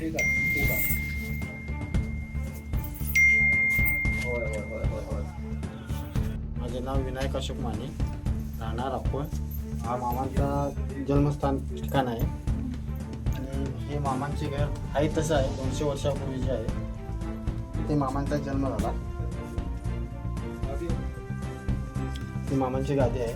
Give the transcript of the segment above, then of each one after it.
ठीक आहे ठीक आहे. होय होय होय होय होय. माझे नाव विनायक अशोक माने. राहणार आपण. हा मामांचा जन्मस्थान ठिकाण आहे. आणि हे मामांचे घर आहे तसं आहे दोनशे वर्षापूर्वी जे आहे. ते मामांचा जन्म झाला. ती मामांची गादी आहे.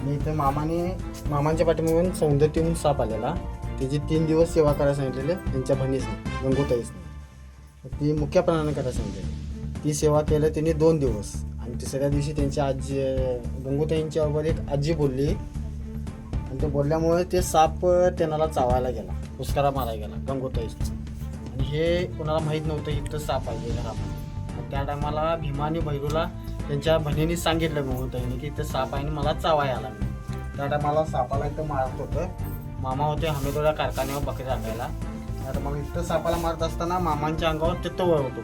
आणि इथे मामाने मामांच्या पाठीमागून सौंदर्यहून साप आलेला. त्याची तीन दिवस सेवा करायला सांगितलेले त्यांच्या बहिणीसने गंगोताईसने. ती मुख्यपणाने करायला सांगितलेली. ती सेवा केलं त्यांनी दोन दिवस. आणि तिसऱ्या दिवशी त्यांची आजी गंगोताईंच्या बरोबर एक आजी बोलली. आणि ते बोलल्यामुळे ते साप त्यांना चावायला गेला हुस्कारा मारायला गेला गंगोताईचा आणि हे कोणाला माहीत नव्हतं इथं साप आहे घरामध्ये त्या टायमाला भीमाने भैरूला त्यांच्या बहिणीने सांगितलं गंगोताईने की इथं साप आहे आणि मला चावाय आला. त्या टायमाला सापाला इथं मारत होतं. मामा होते हमीदोरा कारखान्यावर बकरी राखायला तर मग इथं सापाला मारत असताना मामांच्या अंगावर तिथं वळ होतो.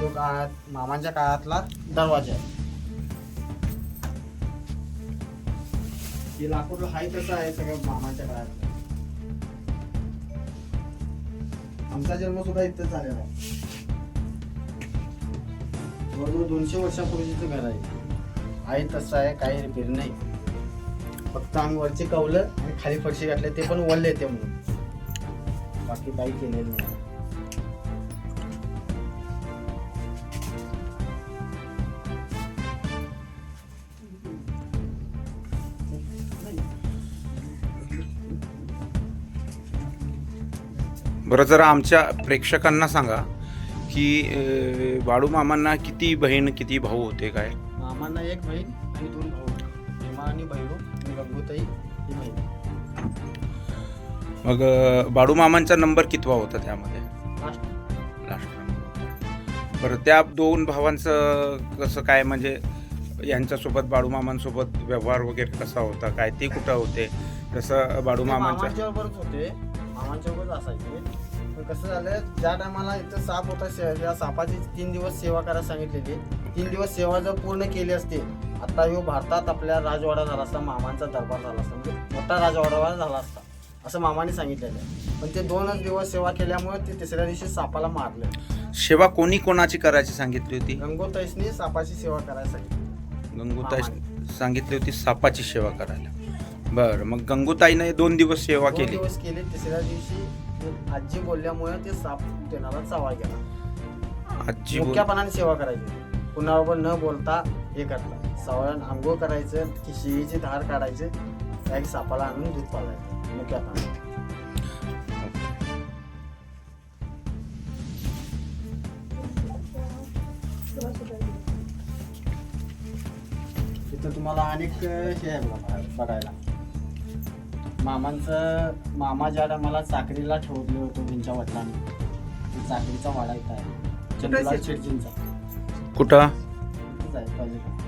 तो काळात मामांच्या काळातला दरवाजा आहे. हे लाकूड हाय तसं आहे सगळं मामांच्या काळात. आमचा जन्म सुद्धा इथं झालेला आहे. जवळजवळ दोनशे वर्षापूर्वीचं घर आहे. आहे तसं आहे काही रिपेअर नाही. फक्त आम्ही वरचे कवलं आणि खाली फरशी घातले ते पण वल्ले ते म्हणून. बाकी काही केलेलं नाही. बरं जरा आमच्या प्रेक्षकांना सांगा की बाळू मामांना किती बहीण किती भाऊ होते काय? मामांना एक बहीण आणि दोन भाऊ भीमा आणि भैरू आणि गंगोताई ही मग अं, बाळू मामांचा नंबर कितवा होता त्यामध्ये? लास्ट. Last number. बरं त्या दोन भावांचं कसं काय म्हणजे यांच्यासोबत बाळू मामांसोबत व्यवहार वगैरे कसा होता काय ते कुठं होते? जसं बाळू मामांच्या मामांच्या बरोबरच होते. मामांच्या असायचे. पण कसं झालं ज्या टायमाला इथं साप होता से- त्या सापाची तीन दिवस सेवा करायला सांगितलेली. तीन दिवस सेवा जर पूर्ण केली असते आता ह्यो भारतात आपल्या राजवाडा झाला असता मामांचा दरबार झाला असता म्हणजे मोठा राजवाडा झाला असता असं मामाने सांगितलेलं आहे. पण ते दोनच दिवस सेवा केल्यामुळे ते तिसऱ्या दिवशी सापाला मारलं. सेवा कोणी कोणाची करायची सांगितली होती? गंगोताईसनी सापाची सेवा करायला सांगितली गंगूताई सांगितली होती सापाची सेवा करायला. बरं मग गंगूताईने दोन दिवस सेवा केली. दिवस केले तिसऱ्या दिवशी आजी बोलल्यामुळे ते साप त्यांना चावा गेला. आजी मुख्यपणाने सेवा करायची. कुणाबरोबर न बोलता हे करता सवयन आंघोळ करायचं की शिळीची धार काढायचं त्या एक सापाला आणून दूध पाजायचं. मुख्यपणाने तिथं तुम्हाला अनेक हे आहे बघा बघायला. मामांचं मामा ज्या टायमाला चाकरीला ठेवलं होतं त्यांच्या वडिलांनी चाकरीचा वाडा इथं आहे. चंदुलाल शेटजींचा कुठं? इथंच आहे पलीकडे.